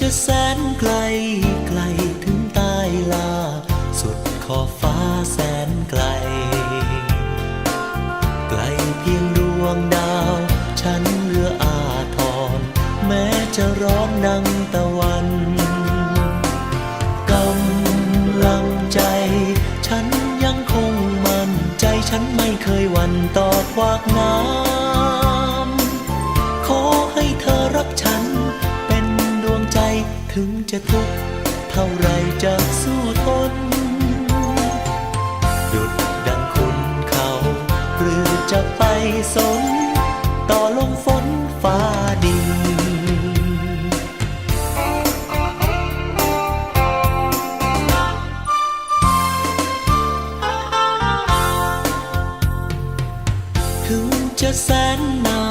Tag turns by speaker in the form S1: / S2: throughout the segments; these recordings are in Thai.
S1: จะแสนไกลไกลถึงใต้ลา สุดขอบฟ้าแสนไกล ไกลเพียงดวงดาว ฉันเรืออาทร แม้จะร้อนดังตะวันกำลังใจ ฉันยังคงมั่นใจฉันไม่เคยวันต่อควากน้ำ ถึงจะทุกข์เท่าไรจะสู้ทนหยุดดังคุณเขา หรือจะไปสน ต่อลมฝนฟ้าดินถึงจะแสนนา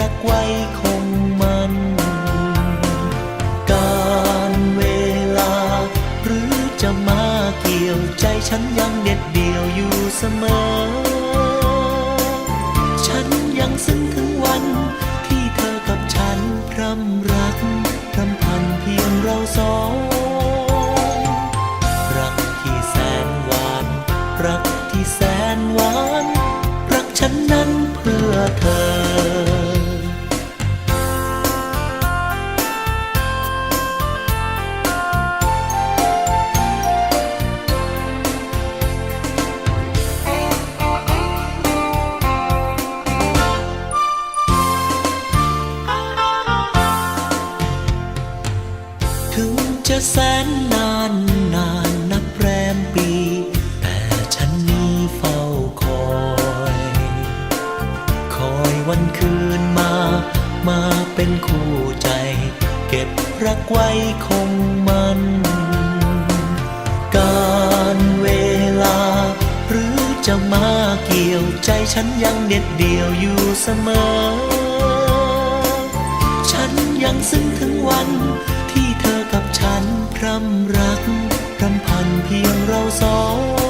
S1: รักไว้คงมัน การเวลา หรือจะมาเกี่ยวใจฉันยังเด็ดเดี่ยวอยู่เสมอ ฉันยังซึ้งถึงวัน ที่เธอกับฉันพรำรักพรำพันเพียงเราสองรักที่แสนหวาน รักที่แสนหวาน รักฉันนั้นเพื่อเธอ ถึงจะแสนนานนานนับแรมปี แต่ฉันนี้เฝ้าคอย คอยวันคืนมา มาเป็นคู่ใจ เก็บรักไว้คงมัน การเวลา หรือจะมาเกี่ยวใจฉันยังเด็ดเดี่ยวอยู่เสมอ ฉันยังซึ้งถึงวัน ที่เธอกับฉันพรำรักพรำพันเพียงเราสอง